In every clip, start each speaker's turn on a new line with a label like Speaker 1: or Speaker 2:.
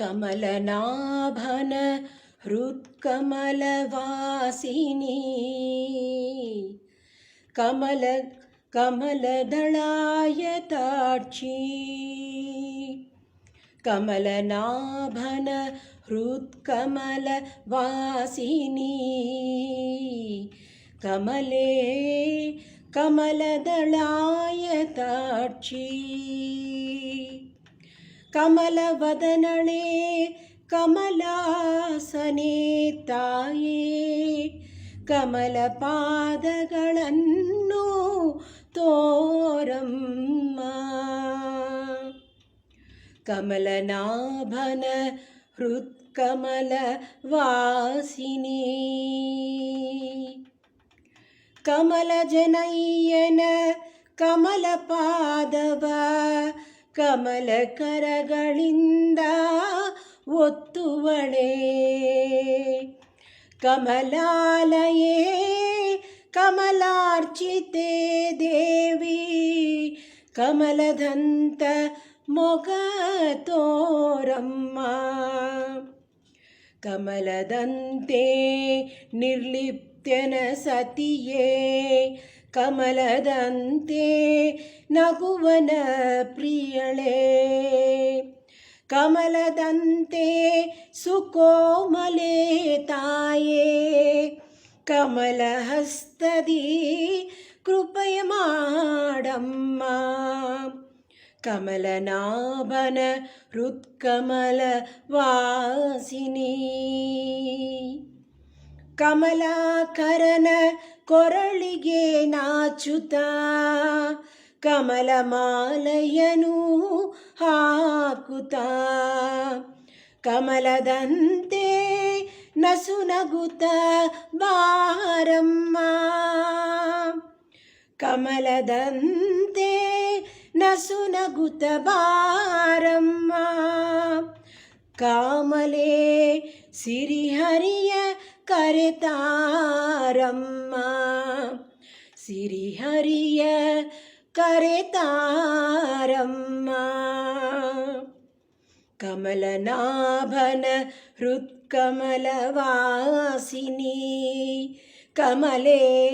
Speaker 1: कमलनाभन हृत्कमलवासिनी। कमल कमलदलायताक्षी कमलनाभन हृत्कमलवासिनी। कमले कमलदलायताक्षी ಕಮಲದಳಾಯ ತಾಕ್ಷಿ ಕಮಲವದನಳೆ ಕಮಲಾಸನೆ ತಾಯೇ ಕಮಲ ಪಾದಗಳನ್ನು ತೋರಮ್ಮ ಕಮಲನಾಭನ ಹೃತ್ಕಮಲ ವಾಸಿನಿ ಕಮಲ ಜನಯ್ಯನ ಕಮಲ ಕರಗಳಿಂದ ಒತ್ತುವಳೆ ಕಮಲಾಲಯೇ ಕಮಲಾರ್ಚಿತೆ ದೇವಿ ಕಮಲದಂತ ಮೊಗ ತೋರಮ್ಮ. ಕಮಲದಂತೆ ನಿರ್ಲಿಪ್ತನ ಸತಿಯೇ ಕಮಲದಂತೆ ನಗುವನ ಪ್ರಿಯಳೇ ಕಮಲದಂತೆ ಸುಕೋಮಲೆ ತಾಯೇ ಕಮಲ ಹಸ್ತದಿ ಕೃಪಯ ಮಾಡಮ್ಮ ಕಮಲನಾಭನ ಹೃತ್ಕಮಲ ವಾಸಿನಿ ಕಮಲಾಕರನ ಕೊರಳಿಗೆ ನಾಚುತ ಕಮಲ ಮಾಲಯನು ಹಾಕುತ್ತ. ಕಮಲದಂತೆ ನಸುನಗುತ ಬಾರಮ್ಮ. ಕಮಲದಂತೆ ನಸುನಗುತ ಬಾರಮ್ಮ. காமலே சிறிஹரிய கரைத்தாரம்மா. சிறிஹரிய கரைத்தாரம்மா. கமலநாபன ஹுத்கமலவாசினி கமலே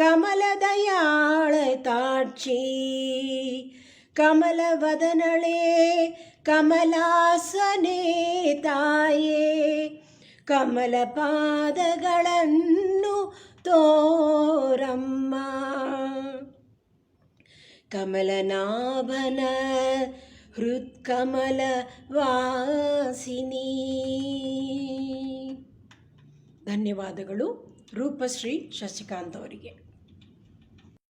Speaker 1: கமலதயாள தாட்சி. கமலவதனளே ಕಮಲಾಸನೆ ತಾಯೇ ಕಮಲ ಪಾದಗಳನ್ನು ತೋರಮ್ಮ. ಕಮಲನಾಭನ ಹೃತ್ಕಮಲ ವಾಸಿನಿ ಧನ್ಯವಾದಗಳು. ರೂಪಶ್ರೀ ಶಶಿಕಾಂತ್ ಅವರಿಗೆ.